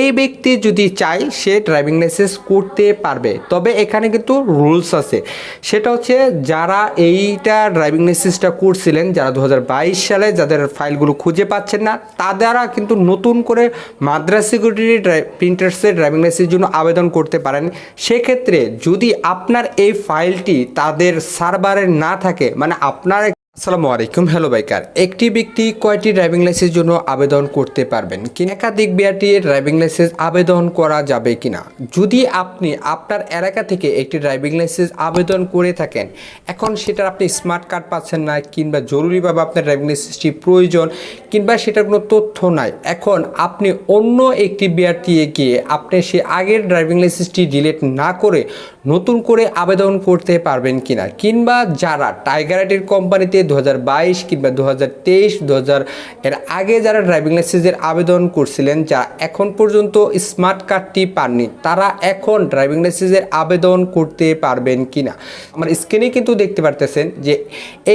এই ব্যক্তি যদি চায়, সে ড্রাইভিং লাইসেন্স করতে পারবে। তবে এখানে কিন্তু রুলস আছে। সেটা হচ্ছে যারা এইটা ড্রাইভিং লাইসেন্সটা করছিলেন, যারা দু হাজার বাইশ সালে যাদের ফাইলগুলো খুঁজে পাচ্ছেন না তারা কিন্তু নতুন করে মাদ্রাস সিকিউরিটি প্রিন্টার্সের ড্রাইভিং লাইসেন্সের জন্য আবেদন করতে পারেন। সেক্ষেত্রে যদি আপনার এই ফাইলটি তাদের সার্ভারে না থাকে মানে আপনার আসসালামু আলাইকুম, হ্যালো বাইকার। একটি ব্যক্তি কয়টি ড্রাইভিং লাইসেন্সের জন্য আবেদন করতে পারবেন? কি একাধিক বিআরটি ড্রাইভিং লাইসেন্স আবেদন করা যাবে কিনা? যদি আপনি আপনার এলাকা থেকে একটি ড্রাইভিং লাইসেন্স আবেদন করে থাকেন, এখন সেটার আপনি স্মার্ট কার্ড পাচ্ছেন না, কিংবা জরুরিভাবে আপনার ড্রাইভিং লাইসেন্সটি প্রয়োজন, কিংবা সেটার কোনো তথ্য নাই, এখন আপনি অন্য একটি বিআরটি গিয়ে আপনি সে আগের ড্রাইভিং লাইসেন্সটি ডিলিট না করে নতুন করে আবেদন করতে পারবেন কিনা? কিংবা যারা টাইগার আইটির কোম্পানিতে দু হাজার বাইশ কিংবা দু হাজার তেইশ এর আগে যারা ড্রাইভিং লাইসেন্সের আবেদন করছিলেন, যারা এখন পর্যন্ত স্মার্ট কার্ডটি পাননি, তারা এখন ড্রাইভিং লাইসেন্সের আবেদন করতে পারবেন কিনা? আমার স্ক্রিনে কিন্তু দেখতে পারতেছেন যে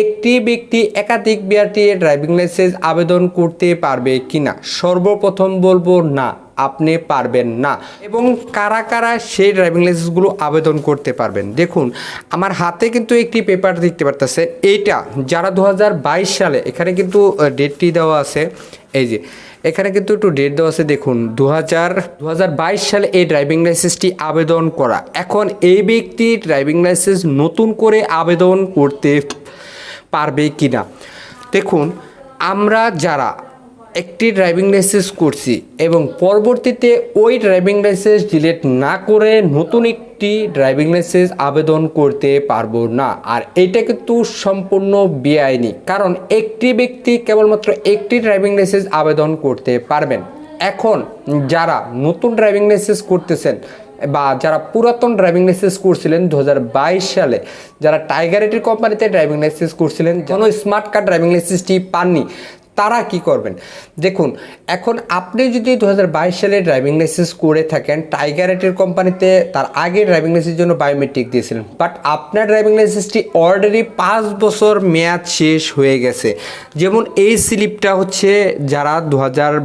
একটি ব্যক্তি একাধিক বিআরটি ড্রাইভিং লাইসেন্স আবেদন করতে পারবে কিনা? সর্বপ্রথম বলব না। আপনি পারবেন না। এবং কারা কারা সেই ড্রাইভিং লাইসেন্সগুলো আবেদন করতে পারবেন। দেখুন, আমার হাতে কিন্তু একটি পেপার দেখতে পারতেছে। এইটা যারা দু হাজার বাইশ সালে, এখানে কিন্তু ডেটটি দেওয়া আছে। এই যে, এখানে কিন্তু একটু ডেট দেওয়া আছে, দেখুন দু হাজার সালে এই ড্রাইভিং লাইসেন্সটি আবেদন করা। এখন এই ব্যক্তি ড্রাইভিং লাইসেন্স নতুন করে আবেদন করতে পারবে কিনা? দেখুন, আমরা যারা একটি ড্রাইভিং লাইসেন্স করছি এবং পরবর্তীতে ওই ড্রাইভিং লাইসেন্স ডিলেট না করে নতুন একটি ড্রাইভিং লাইসেন্স আবেদন করতে পারব না। আর এটা কিন্তু সম্পূর্ণ বেআইনি, কারণ একটি ব্যক্তি কেবলমাত্র একটি ড্রাইভিং লাইসেন্স আবেদন করতে পারবেন। এখন যারা নতুন ড্রাইভিং লাইসেন্স করতেছেন বা যারা পুরাতন ড্রাইভিং লাইসেন্স করছিলেন দু হাজার বাইশ সালে, যারা টাইগার এটির কোম্পানিতে ড্রাইভিং লাইসেন্স করছিলেন, যেন স্মার্ট কার্ড ড্রাইভিং লাইসেন্সটি পাননি তারা কি করবেন? দেখুন, এখন আপনি যদি দু হাজার বাইশ সালে ড্রাইভিং লাইসেন্স করে থাকেন টাইগার এটের কোম্পানিতে তার আগে ড্রাইভিং লাইসেন্সের জন্য বায়োমেট্রিক দিয়েছিলেন। বাট আপনার ড্রাইভিং লাইসেন্সটি অলরেডি পাঁচ বছর মেয়াদ শেষ হয়ে গেছে। যেমন এই স্লিপটা হচ্ছে যারা দু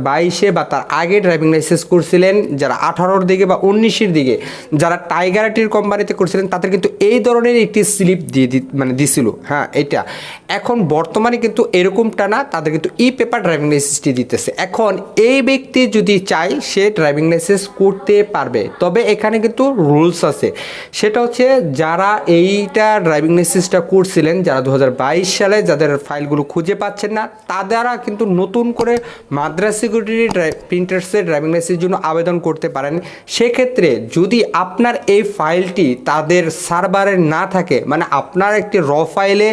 বাইশে বা তার আগে ড্রাইভিং লাইসেন্স করছিলেন, যারা আঠারোর দিকে বা উনিশের দিকে, যারা টাইগার এটির কোম্পানিতে করছিলেন, তাদের কিন্তু এই ধরনের একটি স্লিপ দিয়ে মানে দিছিল। হ্যাঁ এটা। এখন বর্তমানে কিন্তু এরকমটা না, তাদের কিন্তু ই পেপার ড্রাইভিং লাইসেন্সটি দিতেছে। এখন এই ব্যক্তি যদি চায়, সে ড্রাইভিং লাইসেন্স করতে পারবে। তবে এখানে কিন্তু রুলস আছে। সেটা হচ্ছে যারা এইটা ড্রাইভিং লাইসেন্সটা করছিলেন, যারা দু হাজার বাইশ সালে যাদের ফাইলগুলো খুঁজে পাচ্ছেন না তারা কিন্তু নতুন করে মাদ্রাস সিকিউরিটি প্রিন্টার্সের ড্রাইভিং লাইসেন্সের জন্য আবেদন করতে পারেন। সেক্ষেত্রে যদি আপনার এই ফাইলটি তাদের সার্ভারে না থাকে মানে আপনার একটি র ফাইলে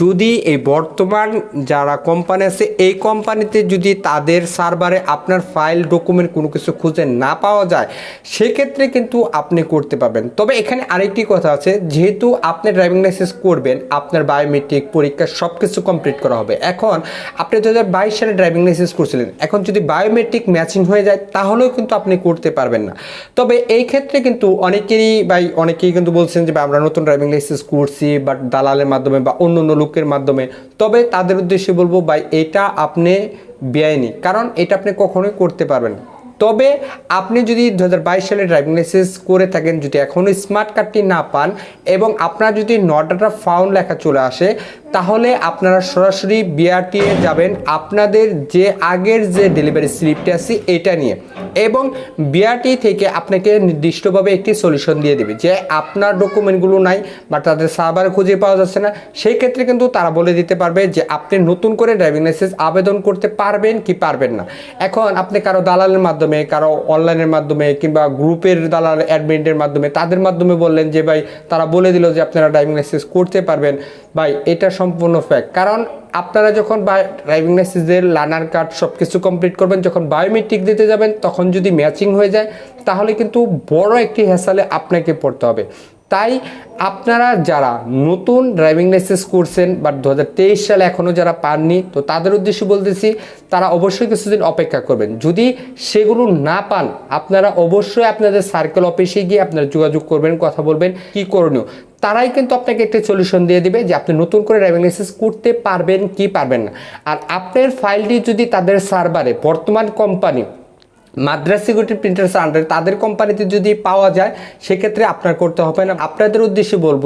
যদি এই বর্তমান যারা কোম্পানি আছে এই কোম্পানিতে যদি তাদের সার্ভারে আপনার ফাইল, ডকুমেন্ট কোনো কিছু খুঁজে না পাওয়া যায়, সেক্ষেত্রে কিন্তু আপনি করতে পারবেন। তবে এখানে আরেকটি কথা আছে, যেহেতু আপনি ড্রাইভিং লাইসেন্স করবেন, আপনার বায়োমেট্রিক পরীক্ষা সব কিছু কমপ্লিট করা হবে। এখন আপনি দু হাজার বাইশ সালে ড্রাইভিং লাইসেন্স করছিলেন, এখন যদি বায়োমেট্রিক ম্যাচিং হয়ে যায়, তাহলেও কিন্তু আপনি করতে পারবেন না। তবে এই ক্ষেত্রে কিন্তু অনেকেরই বা অনেকেই কিন্তু বলছেন যে আমরা নতুন ড্রাইভিং লাইসেন্স করছি বাট দালালের মাধ্যমে বা অন্য অন্য লোকের মাধ্যমে। তবে তাদের উদ্দেশ্যে বলব, ভাই, এটা আপনি বেআইনি, কারণ এটা আপনি কখনোই করতে পারবেন তবে আপনি যদি দু হাজার বাইশ সালে ড্রাইভিং লাইসেন্স করে থাকেন, যদি এখনও স্মার্ট কার্ডটি না পান এবং আপনার যদি নটাটা ফাউন্ড লেখা চলে আসে তাহলে আপনারা সরাসরি বিআরটি এ যাবেন। আপনাদের যে আগের যে ডেলিভারি স্লিপটা আছে, এটা নিয়ে। এবং বিআরটি থেকে আপনাকে নির্দিষ্টভাবে একটি সলিউশন দিয়ে দেবে যে আপনার ডকুমেন্টগুলো নাই বা তাদের সার্ভারে খুঁজে পাওয়া যাচ্ছে না, সেই ক্ষেত্রে কিন্তু তারা বলে দিতে পারবে যে আপনি নতুন করে ড্রাইভিং লাইসেন্স আবেদন করতে পারবেন কি পারবেন না। এখন আপনি কারও দালালের মাধ্যমে, কারও অনলাইনের মাধ্যমে কিংবা গ্রুপের দালাল অ্যাডমিনের মাধ্যমে, তাদের মাধ্যমে বললেন যে, ভাই, তারা বলে দিল যে আপনারা ড্রাইভিং লাইসেন্স করতে পারবেন। ভাই, এটা সম্পূর্ণ ফ্যাক কারণ আপনারা যখন ড্রাইভিং লাইসেন্সের লার্নার কার্ড সব কিছু কমপ্লিট করবেন, যখন বায়োমেট্রিক দিতে যাবেন, তখন যদি ম্যাচিং হয়ে যায়, তাহলে কিন্তু বড় একটি হেসালে আপনাকে পড়তে হবে। তাই আপনারা যারা নতুন ড্রাইভিং লাইসেন্স করছেন বা দু হাজার তেইশ সালে এখনও যারা পাননি, তো তাদের উদ্দেশ্যে বলতেছি, তারা অবশ্যই কিছুদিন অপেক্ষা করবেন। যদি সেগুলো না পান, আপনারা অবশ্যই আপনাদের সার্কেল অফিসে গিয়ে আপনারা যোগাযোগ করবেন, কথা বলবেন, কি করণীয়? তারাই কিন্তু আপনাকে একটা সলিউশন দিয়ে দিবে যে আপনি নতুন করে ড্রাইভিং লাইসেন্স করতে পারবেন, কি পারবেন না। আর আপনার ফাইলটি যদি তাদের সার্ভারে বর্তমান company Madras security printers under তাদের কোম্পানিতে যদি পাওয়া যায়, সেক্ষেত্রে আপনার করতে হবে না। আপনাদের উদ্দেশ্যে বলব,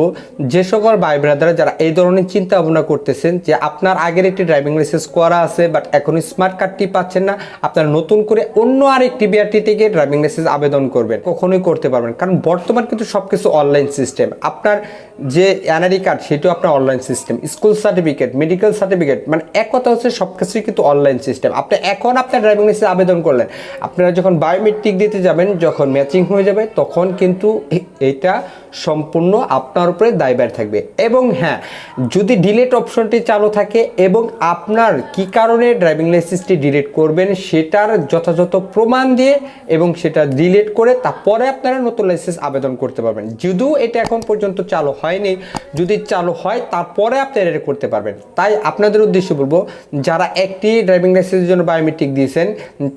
যে সকল ভাই ব্রাদার যারা এই ধরনের চিন্তা ভাবনা করতেছেন, যে আপনার আগের একটি ড্রাইভিং লাইসেন্স করা আছে বাট এখন স্মার্ট কার্ডটি পাচ্ছেন না, আপনারা নতুন করে অন্য আরেকটি বিআরটি থেকে ড্রাইভিং লাইসেন্স আবেদন করবেন। কখনোই করতে পারবেন কারণ বর্তমান কিন্তু সব কিছু অনলাইন সিস্টেম আপনার যে এনআরই কার্ড সেটাও আপনার online system school certificate medical certificate মানে এক কথা হচ্ছে সব কিছুই কিন্তু অনলাইন সিস্টেম আপনি এখন আপনার ড্রাইভিং লাইসেন্স আবেদন করলেন। আপনারা যখন বায়োমেট্রিক দিতে যাবেন, যখন ম্যাচিং হয়ে যাবে, তখন কিন্তু এটা সম্পূর্ণ আপনার উপরে দায়ভার থাকবে। এবং হ্যাঁ যদি ডিলেট অপশনটি চালু থাকে এবং আপনার কি কারণে ড্রাইভিং লাইসেন্সটি ডিলেট করবেন সেটার যথাযথ প্রমাণ দিয়ে এবং সেটা ডিলেট করে তারপরে আপনারা নতুন লাইসেন্স আবেদন করতে পারবেন। যদিও এটা এখন পর্যন্ত চালু হয়নি, যদি চালু হয় তারপরে আপনারা এটা করতে পারবেন। তাই আপনাদের উদ্দেশ্যে বলব, যারা একটি ড্রাইভিং লাইসেন্সের জন্য বায়োমেট্রিক দিয়েছেন,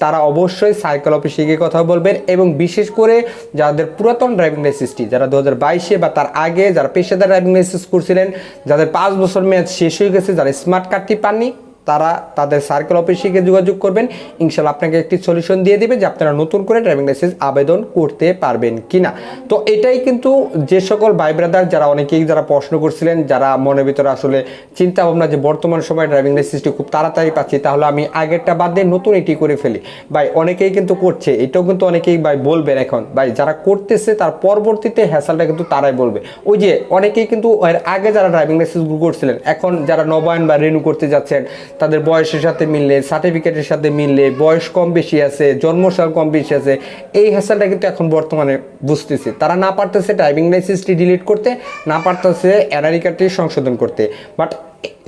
তারা অবশ্যই সাইকেল অফিসে গিয়ে কথা বলবেন এবং বিশেষ করে যাদের পুরাতন ড্রাইভিং লাইসেন্সটি যারা দু হাজার বাইশে বা তার আগে যারা পেশাদার ড্রাইভিং লাইসেন্স করছিলেন, যাদের পাঁচ বছর মেয়াদ শেষ হয়ে গেছে, যারা স্মার্ট কার্ডটি পাননি তারা তাদের সার্কেল অফিসে গিয়ে যোগাযোগ করবেন। ইনশাল্লাহ আপনাকে একটি সলিউশন দিয়ে দিবে যে আপনারা নতুন করে ড্রাইভিং লাইসেন্স আবেদন করতে পারবেন কিনা। তো এটাই কিন্তু যে সকল ভাই ব্রাদার যারা অনেকেই যারা প্রশ্ন করছিলেন, যারা মনের ভিতরে আসলে চিন্তা ভাবনা যে বর্তমান সময়ে ড্রাইভিং লাইসেন্সটি খুব তাড়াতাড়ি পাচ্ছি, তাহলে আমি আগেরটা বাদ দিয়ে নতুন এটি করে ফেলি। ভাই, অনেকেই কিন্তু করছে, এটাও কিন্তু অনেকেই ভাই বলবেন এখন। ভাই, যারা করতেছে তার পরবর্তীতে হ্যাসালটা কিন্তু তারাই বলবে। ওই যে অনেকেই কিন্তু এর আগে যারা ড্রাইভিং লাইসেন্স করছিলেন, এখন যারা নবায়ন বা রিনিউ করতে যাচ্ছেন তাদের বয়সের সাথে মিললে সার্টিফিকেটের সাথে মিললে, বয়স কম বেশি আছে, জন্মসাল কম বেশি আছে, এই হ্যাসালটা কিন্তু এখন বর্তমানে বুঝতেছে। তারা না পারতেছে ড্রাইভিং লাইসেন্সটি ডিলিট করতে, না পারতেছে অ্যানারিকাটি সংশোধন করতে। বাট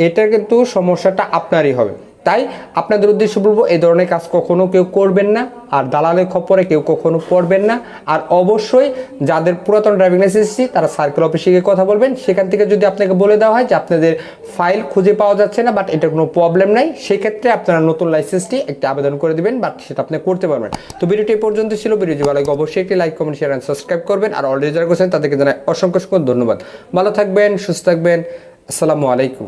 এটা কিন্তু সমস্যাটা আপনারই হবে। তাই আপনাদের উদ্দেশ্যে বলব, এই ধরনের কাজ কখনো কেউ করবেন না, আর দালালের খপরে কেউ কখনো পড়বেন না। আর অবশ্যই যাদের পুরাতন ড্রাইভিং লাইসেন্সটি তারা সার্কেল অফিসে গিয়ে কথা বলবেন। সেখান থেকে যদি আপনাকে বলে দেওয়া হয় যে আপনাদের ফাইল খুঁজে পাওয়া যাচ্ছে না বাট এটা কোনো প্রবলেম নাই, সেক্ষেত্রে আপনারা নতুন লাইসেন্সটি একটা আবেদন করে দিবেন বাট সেটা আপনি করতে পারবেন। তো ভিডিওটি পর্যন্ত ছিল। ভিডিওটি ভালো লাগে অবশ্যই একটি like comment share and subscribe করবেন। আর অলরেডি যারা করছেন, তাদেরকে জানাই অসংখ্য অসংখ্য ধন্যবাদ। ভালো থাকবেন, সুস্থ থাকবেন। আসসালামু আলাইকুম।